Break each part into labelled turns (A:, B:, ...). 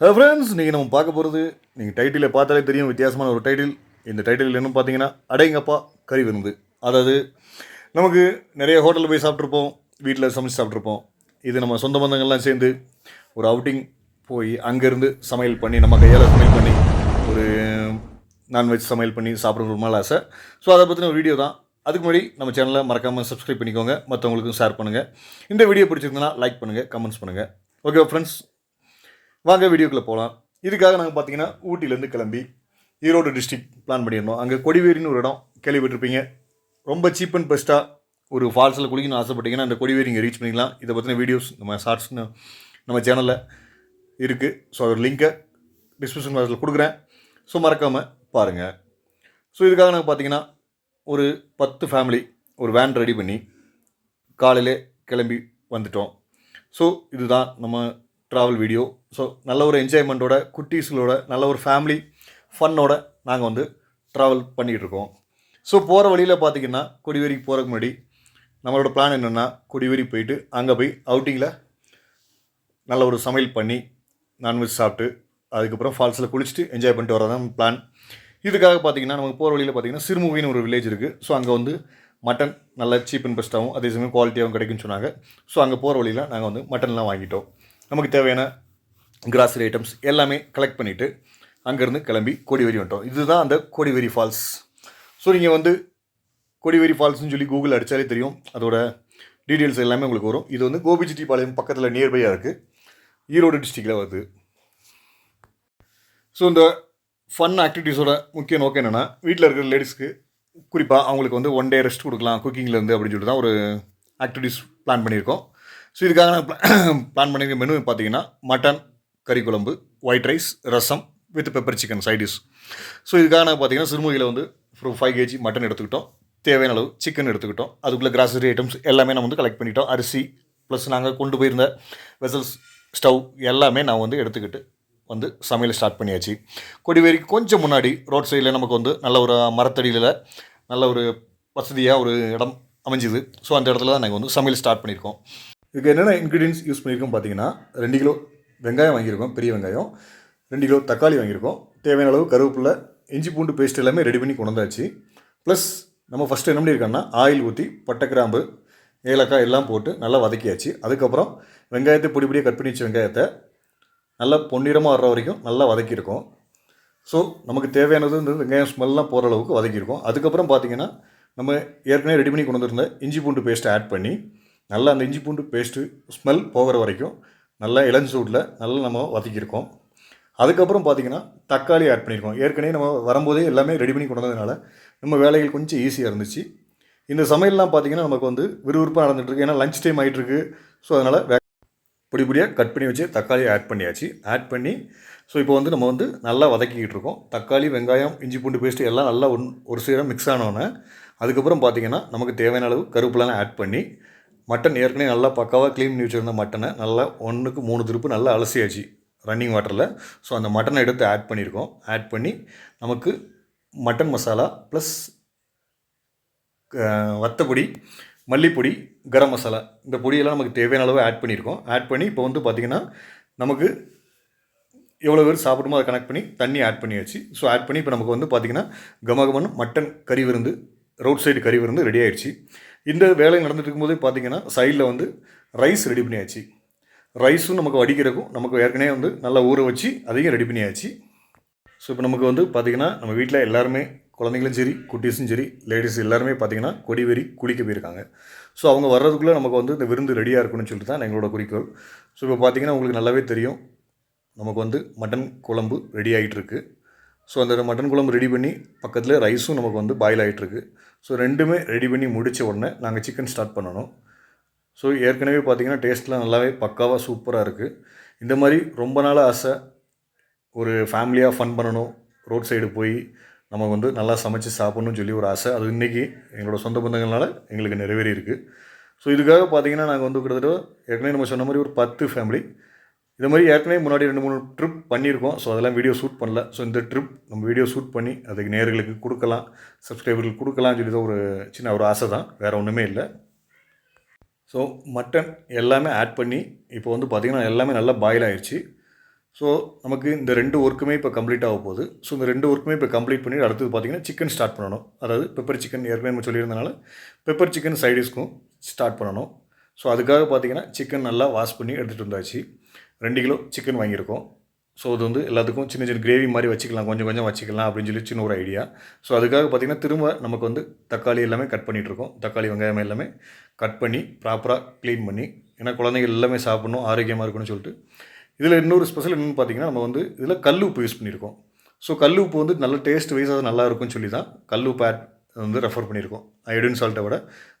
A: Friends நீங்கள் நம்ம பார்க்க போகிறது நீங்கள் டைட்டிலை பார்த்தாலே தெரியும் வித்தியாசமான ஒரு டைட்டில் இந்த டைட்டில் என்ன பார்த்தீங்கன்னா அடைங்கப்பா கறி விருந்து. அதாவது நமக்கு நிறைய ஹோட்டலில் போய் சாப்பிட்ருப்போம் வீட்டில் சமைச்சு சாப்பிட்ருப்போம் இது நம்ம சொந்த பந்தங்கள்லாம் சேர்ந்து ஒரு அவுட்டிங் போய் அங்கேருந்து சமையல் பண்ணி நம்ம கையால் சமையல் பண்ணி ஒரு நான்வெஜ் சமையல் பண்ணி சாப்பிட்ற ஒரு மேலே ஆசை. ஸோ அதை பற்றின ஒரு வீடியோ தான். அதுக்கு முன்னாடி நம்ம சேனலை மறக்காமல் சப்ஸ்கிரைப் பண்ணிக்கோங்க. மற்றவங்களுக்கும் ஷேர் பண்ணுங்கள் இந்த வீடியோ பிடிச்சிருந்தனா லைக் பண்ணுங்கள் கமெண்ட்ஸ் பண்ணுங்கள் ஓகே ஃப்ரெண்ட்ஸ் வாங்க வீடியோக்குள்ளே போகலாம் இதுக்காக நாங்கள் பார்த்தீங்கன்னா ஊட்டிலேருந்து கிளம்பி ஈரோடு டிஸ்ட்ரிக்ட் பிளான் பண்ணியிருந்தோம். அங்கே கொடிவேரின்னு ஒரு இடம் கேள்விப்பட்டிருப்பீங்க. ரொம்ப சீப் அண்ட் பெஸ்ட்டாக ஒரு ஃபால்ஸில் குளிக்கணும்னு ஆசைப்பட்டீங்கன்னா அந்த கொடிவேரி இங்கே ரீச் பண்ணிக்கலாம். இதை பற்றின வீடியோஸ் நம்ம ஷார்ட்ஸ்னு நம்ம சேனலில் இருக்குது ஸோ அதோட லிங்க்கை டிஸ்கிரிப்ஷன் பாக்ஸில் கொடுக்குறேன். ஸோ மறக்காமல் பாருங்கள் ஸோ இதுக்காக நாங்கள் பார்த்தீங்கன்னா ஒரு பத்து ஃபேமிலி ஒரு வேன் ரெடி பண்ணி காலையிலே கிளம்பி வந்துட்டோம். ஸோ இதுதான் நம்ம ட்ராவல் வீடியோ ஸோ நல்ல ஒரு என்ஜாய்மெண்ட்டோட குட்டீஸ்களோட நல்ல ஒரு ஃபேமிலி ஃபன்னோட நாங்கள் வந்து ட்ராவல் பண்ணிகிட்டு இருக்கோம். ஸோ போகிற வழியில் பார்த்தீங்கன்னா கொடிவேரிக்கு போகிறதுக்கு முன்னாடி நம்மளோட பிளான் என்னென்னா கொடிவேரி போயிட்டு அங்கே போய் அவுட்டிங்கில் நல்ல ஒரு சமையல் பண்ணி நான்வெஜ் சாப்பிட்டு அதுக்கப்புறம் ஃபால்ஸில் குளிச்சுட்டு என்ஜாய் பண்ணிட்டு வரதான் பிளான் இதுக்காக பார்த்தீங்கன்னா நமக்கு போகிற வழியில் பார்த்தீங்கன்னா சிறுமுகின்னு ஒரு வில்லேஜ் இருக்குது ஸோ அங்கே வந்து மட்டன் நல்லா சீப் அண்ட் பெஸ்ட்டாகவும் அதே சமயம் குவாலிட்டியாகவும் கிடைக்கும்னு சொன்னாங்க. ஸோ அங்கே போகிற வழியில் நாங்கள் வந்து மட்டன்லாம் வாங்கிட்டோம். நமக்கு தேவையான கிராசரி ஐட்டம்ஸ் எல்லாமே கலெக்ட் பண்ணிவிட்டு அங்கேருந்து கிளம்பி கொடிவேரி வந்துட்டோம். இதுதான் அந்த கொடிவேரி ஃபால்ஸ் ஸோ நீங்கள் வந்து கொடிவேரி ஃபால்ஸ்னு சொல்லி கூகுள் அடித்தாலே தெரியும். அதோட டீட்டெயில்ஸ் எல்லாமே உங்களுக்கு வரும். இது வந்து கோபிச்செட்டிப்பாளையம் பக்கத்தில் நியர்பையாக இருக்குது ஈரோடு டிஸ்ட்ரிக்டில் வருது. ஸோ இந்த ஃபன் ஆக்டிவிட்டீஸோட முக்கிய நோக்கம் என்னென்னா வீட்டில் இருக்கிற லேடிஸ்க்கு குறிப்பாக அவங்களுக்கு வந்து ஒன் டே ரெஸ்ட் கொடுக்கலாம் குக்கிங்லேருந்து அப்படின்னு சொல்லிட்டு தான் ஒரு ஆக்டிவிட்டீஸ் பிளான் பண்ணியிருக்கோம். ஸோ இதுக்காக நான் பிளான் பண்ணியிருக்க மெனு பார்த்தீங்கன்னா மட்டன் கறி குழம்பு white rice rasam with pepper chicken side dish so இதுக்காக நான் பார்த்தீங்கன்னா சிறுமுகையில் வந்து ஒரு ஃபைவ் கேஜி மட்டன் எடுத்துக்கிட்டோம். தேவையான அளவு சிக்கன் எடுத்துக்கிட்டோம். அதுக்குள்ளே கிராசரி ஐட்டம்ஸ் எல்லாமே நான் வந்து கலெக்ட் பண்ணிட்டோம். அரிசி ப்ளஸ் நாங்கள் கொண்டு போயிருந்த வெசல்ஸ் ஸ்டவ் எல்லாமே நான் வந்து எடுத்துக்கிட்டு வந்து சமையல் ஸ்டார்ட் பண்ணியாச்சு. கொடிவேரிக்கு கொஞ்சம் முன்னாடி ரோட் சைடில் நமக்கு வந்து நல்ல ஒரு மரத்தடியில் நல்ல ஒரு வசதியாக ஒரு இடம் அமைஞ்சுது. ஸோ அந்த இடத்துல தான் நாங்கள் வந்து சமையல் ஸ்டார்ட் பண்ணியிருக்கோம். இதுக்கு என்னென்ன இன்க்ரீடியன்ஸ் யூஸ் பண்ணியிருக்கோம் பார்த்தீங்கன்னா ரெண்டு கிலோ வெங்காயம் வாங்கியிருக்கோம் பெரிய வெங்காயம். ரெண்டு கிலோ தக்காளி வாங்கியிருக்கோம். தேவையான அளவு கருவேப்பிலை இஞ்சி பூண்டு பேஸ்ட் எல்லாமே ரெடி பண்ணி கொண்டு வந்தாச்சு ப்ளஸ் நம்ம ஃபஸ்ட்டு என்ன பண்ணியிருக்கோம்னா ஆயில் ஊற்றி பட்டை கிராம்பு ஏலக்காய் எல்லாம் போட்டு நல்லா வதக்கியாச்சு. அதுக்கப்புறம் வெங்காயத்தை பொடி பொடியாக கட் பண்ணி வச்ச வெங்காயத்தை நல்லா பொன்னிறமாக வர்ற வரைக்கும் நல்லா வதக்கியிருக்கோம். ஸோ நமக்கு தேவையானது வந்து வெங்காயம் ஸ்மெல்லாம் போகிற அளவுக்கு வதக்கியிருக்கோம். அதுக்கப்புறம் பார்த்தீங்கன்னா நம்ம ஏற்கனவே ரெடி பண்ணி கொண்டு வந்திருந்த இஞ்சி பூண்டு பேஸ்ட்டை ஆட் பண்ணி நல்லா அந்த இஞ்சி பூண்டு பேஸ்ட்டு ஸ்மெல் போகிற வரைக்கும் நல்லா இளஞ்சூட்டில் நல்லா நம்ம வதக்கியிருக்கோம். அதுக்கப்புறம் பார்த்தீங்கன்னா தக்காளி ஆட் பண்ணியிருக்கோம். ஏற்கனவே நம்ம வரும்போதே எல்லாமே ரெடி பண்ணி கொண்டு வந்ததுனால நம்ம வேலைகள் கொஞ்சம் ஈஸியாக இருந்துச்சு. இந்த சமையல்லாம் பார்த்தீங்கன்னா நமக்கு வந்து விறுவிறுப்பாக நடந்துகிட்ருக்கு ஏன்னா லஞ்ச் டைம் ஆகிட்டுருக்கு ஸோ அதனால் வே பொடி பொடியாக கட் பண்ணி வச்சு தக்காளி ஆட் பண்ணியாச்சு. ஆட் பண்ணி ஸோ இப்போ வந்து நம்ம வந்து நல்லா வதக்கிக்கிட்டு இருக்கோம். தக்காளி வெங்காயம் இஞ்சி பூண்டு பேஸ்ட்டு எல்லாம் நல்லா ஒன் ஒரு சீரம் மிக்ஸ் ஆனோன்னே அதுக்கப்புறம் பார்த்தீங்கன்னா நமக்கு தேவையான அளவு கருப்புலாம் ஆட் பண்ணி மட்டன் ஏற்கனவே நல்லா பக்காவாக க்ளீன் பண்ணி வச்சுருந்த மட்டனை நல்லா ஒன்றுக்கு மூணு திருப்பு நல்லா அலசியாச்சு ரன்னிங் வாட்டரில் ஸோ அந்த மட்டனை எடுத்து ஆட் பண்ணியிருக்கோம் ஆட் பண்ணி நமக்கு மட்டன் மசாலா ப்ளஸ் வத்தப்பொடி மல்லிப்பொடி கரம் மசாலா இந்த பொடியெல்லாம் நமக்கு தேவையான அளவு ஆட் பண்ணியிருக்கோம் ஆட் பண்ணி இப்போ வந்து பார்த்திங்கன்னா நமக்கு எவ்வளோ பேர் சாப்பிடுமோ அதை கனெக்ட் பண்ணி தண்ணி ஆட் பண்ணியாச்சு. ஸோ ஆட் பண்ணி இப்போ நமக்கு வந்து பார்த்திங்கன்னா கமகமன் மட்டன் கறி விருந்து ரோட் சைடு கறி விருந்து ரெடி ஆயிடுச்சு. இந்த வேலை நடந்துட்டு இருக்கும்போதே பார்த்தீங்கன்னா சைடில் வந்து ரைஸ் ரெடி பண்ணியாச்சு. ரைஸும் நமக்கு வடிக்கிறக்கும் நமக்கு ஏற்கனவே வந்து நல்லா ஊற வச்சு அதையும் ரெடி பண்ணியாச்சு. ஸோ இப்போ நமக்கு வந்து பார்த்திங்கன்னா நம்ம வீட்டில் எல்லாருமே குழந்தைங்களும் சரி குட்டீஸும் சரி லேடிஸ் எல்லாருமே பார்த்திங்கன்னா கொடிவேரி குளிக்க போயிருக்காங்க. ஸோ அவங்க வர்றதுக்குள்ளே நமக்கு வந்து இந்த விருந்து ரெடியாக இருக்கணும்னு சொல்லிட்டு தான் எங்களோட குறிக்கோள். ஸோ இப்போ பார்த்திங்கன்னா உங்களுக்கு நல்லாவே தெரியும். நமக்கு வந்து மட்டன் குழம்பு ரெடி ஆகிட்டுருக்கு ஸோ அந்த மட்டன் குழம்பு ரெடி பண்ணி பக்கத்தில் ரைஸும் நமக்கு வந்து பாயில் ஆகிட்டுருக்கு ஸோ ரெண்டுமே ரெடி பண்ணி முடித்த உடனே நாங்கள் சிக்கன் ஸ்டார்ட் பண்ணணும். ஸோ ஏற்கனவே பார்த்திங்கன்னா டேஸ்ட்லாம் நல்லாவே பக்காவாக சூப்பராக இருக்குது இந்த மாதிரி ரொம்ப நாளாக ஆசை. ஒரு ஃபேமிலியாக ஃபன் பண்ணணும். ரோட் சைடு போய் நம்ம வந்து நல்லா சமைச்சு சாப்பிட்ணும்னு சொல்லி ஒரு ஆசை. அது இன்றைக்கி எங்களோட சொந்த பந்தங்களால் எங்களுக்கு நிறைவேறி இருக்குது ஸோ இதுக்காக பார்த்தீங்கன்னா நாங்கள் வந்து கிட்டத்தட்ட ஏற்கனவே நம்ம சொன்ன மாதிரி ஒரு பத்து ஃபேமிலி இது மாதிரி ஏற்கனவே முன்னாடி ரெண்டு மூணு ட்ரிப் பண்ணியிருக்கோம். ஸோ அதெல்லாம் வீடியோ ஷூட் பண்ணல. ஸோ இந்த ட்ரிப் நம்ம வீடியோ ஷூட் பண்ணி அதுக்கு நேர்களுக்கு கொடுக்கலாம் சப்ஸ்கிரைபர்களுக்கு கொடுக்கலாம்னு சொல்லி தான் ஒரு சின்ன ஒரு ஆசை தான். வேறு ஒன்றுமே இல்லை. ஸோ மட்டன் எல்லாமே ஆட் பண்ணி இப்போ வந்து பார்த்திங்கன்னா எல்லாமே நல்லா பாயில் ஆயிடுச்சு ஸோ நமக்கு இந்த ரெண்டு ஒர்க்குமே இப்போ கம்ப்ளீட் ஆக போகுது. ஸோ இந்த ரெண்டு ஒர்க்குமே இப்போ கம்ப்ளீட் பண்ணி அடுத்தது பார்த்தீங்கன்னா சிக்கன் ஸ்டார்ட் பண்ணணும். அதாவது பெப்பர் சிக்கன் ஏற்கனவே நம்ம சொல்லியிருந்தனால பெப்பர் சிக்கன் சைடிஸ்க்கும் ஸ்டார்ட் பண்ணணும். ஸோ அதுக்காக பார்த்தீங்கன்னா சிக்கன் நல்லா வாஷ் பண்ணி எடுத்துகிட்டு வந்தாச்சு. ரெண்டு கிலோ சிக்கன் வாங்கியிருக்கோம். ஸோ அது வந்து எல்லாத்துக்கும் சின்ன சின்ன கிரேவி மாதிரி வச்சுக்கலாம் கொஞ்சம் கொஞ்சம் வச்சுக்கலாம் அப்படின்னு சொல்லி சின்ன ஒரு ஐடியா ஸோ அதுக்காக பார்த்திங்கன்னா திரும்ப நமக்கு வந்து தக்காளி எல்லாமே கட் பண்ணிகிட்டு இருக்கோம் தக்காளி வெங்காயம் எல்லாமே கட் பண்ணி ப்ராப்பராக க்ளீன் பண்ணி ஏன்னா குழந்தைங்க எல்லாமே சாப்பிடணும் ஆரோக்கியமாக இருக்கணும்னு சொல்லிட்டு. இதில் இன்னொரு ஸ்பெஷல் என்னென்னு பார்த்தீங்கன்னா நம்ம வந்து இதில் கல் உப்பு யூஸ் பண்ணியிருக்கோம். ஸோ கல் உப்பு வந்து நல்ல டேஸ்ட் வைஸ் அது நல்லா இருக்கும்னு சொல்லி தான் கல் உப்பு ஆட் வந்து ரெஃபர் பண்ணியிருக்கோம். அயோடின் சால்ட்டை விட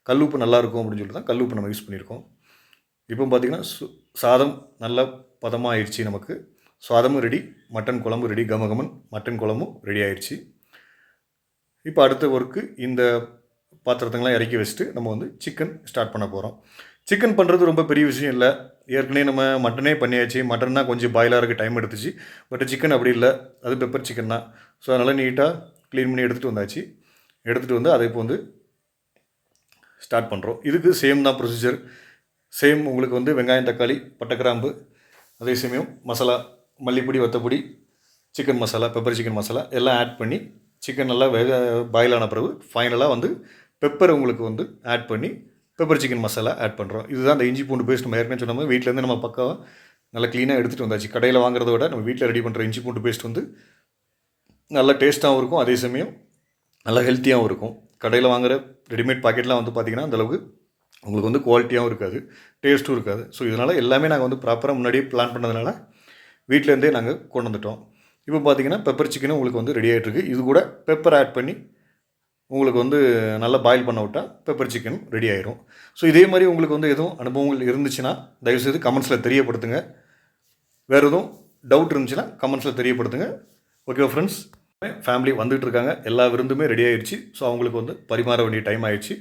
A: கல் உப்பு நல்லா இருக்கும் அப்படின்னு சொல்லி தான் கல் உப்பு நம்ம யூஸ் பண்ணியிருக்கோம். இப்போ பார்த்திங்கன்னா சு- சாதம் நல்லா பதமாக நமக்கு. நமக்கு அதமும் ரெடி மட்டன் குழம்பு ரெடி கமகமன் மட்டன் குழம்பும் ரெடி ஆயிடுச்சு. இப்போ அடுத்த ஒர்க்கு இந்த பாத்திரத்தங்களாம் இறக்கி வச்சுட்டு நம்ம வந்து சிக்கன் ஸ்டார்ட் பண்ண போகிறோம் சிக்கன் பண்ணுறது ரொம்ப பெரிய விஷயம் இல்லை. ஏற்கனவே நம்ம மட்டனே பண்ணியாச்சு. மட்டன்னா கொஞ்சம் பாயிலாக இருக்க டைம் எடுத்துச்சு. பட் சிக்கன் அப்படி இல்லை. அது பெப்பர் சிக்கன் தான். ஸோ அதனால் நீட்டாக க்ளீன் பண்ணி எடுத்துகிட்டு வந்தாச்சு. எடுத்துகிட்டு வந்து அதை இப்போ வந்து ஸ்டார்ட் பண்ணுறோம் இதுக்கு சேம் தான் ப்ரொசீஜர் சேம் உங்களுக்கு வந்து வெங்காயம் தக்காளி பட்டை கிராம்பு அதே சமயம் மசாலா மல்லிப்பொடி வத்தப்பொடி chicken masala pepper chicken masala எல்லாம் ஆட் பண்ணி சிக்கன் நல்லா வேக பாயில் ஆன பிறகு ஃபைனலாக வந்து பெப்பர் உங்களுக்கு வந்து ஆட் பண்ணி பெப்பர் சிக்கன் மசாலா ஆட் பண்ணுறோம் இதுதான் அந்த இஞ்சி பூண்டு பேஸ்ட் நம்ம ஏற்கனவே சொன்ன மாதிரி வீட்டிலேருந்து நம்ம பக்கம் நல்லா க்ளீனாக எடுத்துகிட்டு வந்தாச்சு. கடையில் வாங்குறத விட நம்ம வீட்டில் ரெடி பண்ணுற இஞ்சி பூண்டு பேஸ்ட் வந்து நல்லா டேஸ்ட்டாகவும் இருக்கும். அதே சமயம் நல்லா ஹெல்த்தியாகவும் இருக்கும். கடையில் வாங்குகிற ரெடிமேட் பாக்கெட்லாம் வந்து பார்த்திங்கன்னா அந்தளவுக்கு உங்களுக்கு வந்து குவாலிட்டியாகவும் இருக்காது டேஸ்ட்டும் இருக்காது. ஸோ இதனால் எல்லாமே நாங்கள் வந்து ப்ராப்பராக முன்னாடியே பிளான் பண்ணதுனால வீட்டிலேருந்தே நாங்கள் கொண்டு வந்துட்டோம். இப்போ பார்த்தீங்கன்னா பெப்பர் சிக்கனும் உங்களுக்கு வந்து ரெடி ஆகிட்டுருக்கு இது கூட பெப்பர் ஆட் பண்ணி உங்களுக்கு வந்து நல்லா பாயில் பண்ண விட்டால் பெப்பர் சிக்கன் ரெடி ஆயிரும். ஸோ இதே மாதிரி உங்களுக்கு வந்து எதுவும் அனுபவங்கள் இருந்துச்சுன்னா தயவுசெய்து கமெண்ட்ஸில் தெரியப்படுத்துங்க. வேறு எதுவும் டவுட் இருந்துச்சுன்னா கமெண்ட்ஸில் தெரியப்படுத்துங்க. ஓகே ஃப்ரெண்ட்ஸ் ஃபேமிலி வந்துட்டு இருக்காங்க எல்லா விருந்துமே ரெடி ஆயிடுச்சு ஸோ அவங்களுக்கு வந்து பரிமாற வேண்டிய டைம் ஆயிடுச்சு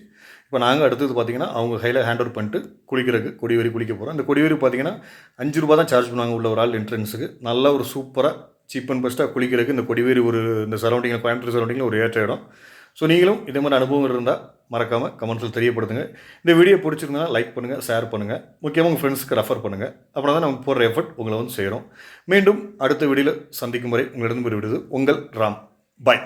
A: இப்போ நாங்கள் அடுத்தது பார்த்தீங்கன்னா அவங்க கையில் ஹேண்ட் ஓவர் பண்ணிட்டு குளிக்கிறதுக்கு கொடிவேரி குளிக்க போகிறோம் அந்த கொடிவேரி பார்த்தீங்கன்னா அஞ்சு ரூபா தான் சார்ஜ் பண்ணுவாங்க உள்ள ஒரு ஆள் என்ட்ரன்ஸுக்கு நல்ல ஒரு சூப்பராக சீப் அண்ட் பெஸ்ட்டாக குளிக்கிறதுக்கு இந்த கொடிவேரி ஒரு இந்த சரௌண்டிங்கில் கோயம்புத்தூர் சரௌண்டிங்கில் ஒரு ஏற்ற இடம். ஸோ நீங்களும் இதே மாதிரி அனுபவம் இருந்தால் மறக்காமல் கமெண்ட்ஸில் தெரியப்படுத்துங்க. இந்த வீடியோ பிடிச்சிருந்தா லைக் பண்ணுங்கள் ஷேர் பண்ணுங்கள் முக்கியமாக உங்கள் ஃப்ரெண்ட்ஸ்க்கு ரெஃபர் பண்ணுங்கள் அப்புறம் தான் நம்ம போடுற எஃபர்ட் உங்களை வந்து செய்கிறோம் மீண்டும் அடுத்த வீடியோவில் சந்திக்கும் வரை உங்களிடம் விடுவது உங்கள் ராம். பாய்